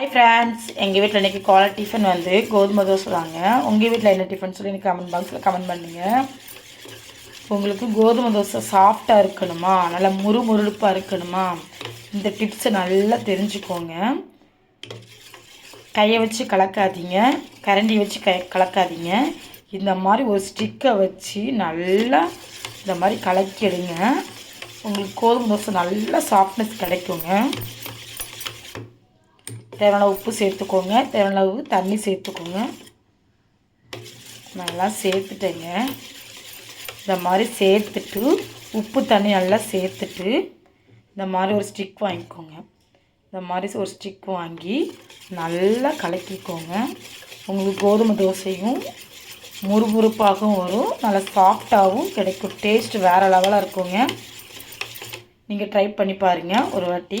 Hi friends எங்கள் வீட்டில் இன்றைக்கி காலை டிஃபன் வந்து கோதுமை தோசை தாங்க. உங்கள் வீட்டில் என்ன டிஃபன் சொல்லி எனக்கு கமெண்ட் பாக்ஸில் கமெண்ட் பண்ணுங்க. உங்களுக்கு கோதுமை தோசை சாஃப்டாக இருக்கணுமா? நல்லா முறுமுறுப்பாக இருக்கணுமா? இந்த டிப்ஸை நல்லா தெரிஞ்சுக்கோங்க. கையை வச்சு கலக்காதீங்க. கரண்டி வச்சு க கலக்காதீங்க. இந்த மாதிரி ஒரு ஸ்டிக்கை வச்சு நல்லா இந்த மாதிரி கலக்கிடுங்க. உங்களுக்கு கோதுமை தோசை நல்லா சாஃப்ட்னஸ் கிடைக்குங்க. தேவையான உப்பு சேர்த்துக்கோங்க. தேவையான அளவு தண்ணி சேர்த்துக்கோங்க. நல்லா சேர்த்துட்டேங்க. இந்த மாதிரி சேர்த்துட்டு உப்பு தண்ணி நல்லா சேர்த்துட்டு இந்த மாதிரி ஒரு ஸ்டிக் வாங்கிக்கோங்க. இந்த மாதிரி ஒரு ஸ்டிக் வாங்கி நல்லா கலக்கிக்கோங்க. உங்களுக்கு கோதுமை தோசையும் முறுமுறுப்பாகவும் வரும். நல்லா சாஃப்டாகவும் கிடைக்கும். டேஸ்ட் வேறு லெவலாக இருக்குங்க. நீங்கள் ட்ரை பண்ணி பாருங்கள் ஒரு வாட்டி